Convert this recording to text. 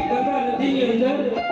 ગંગા નદીની અંદર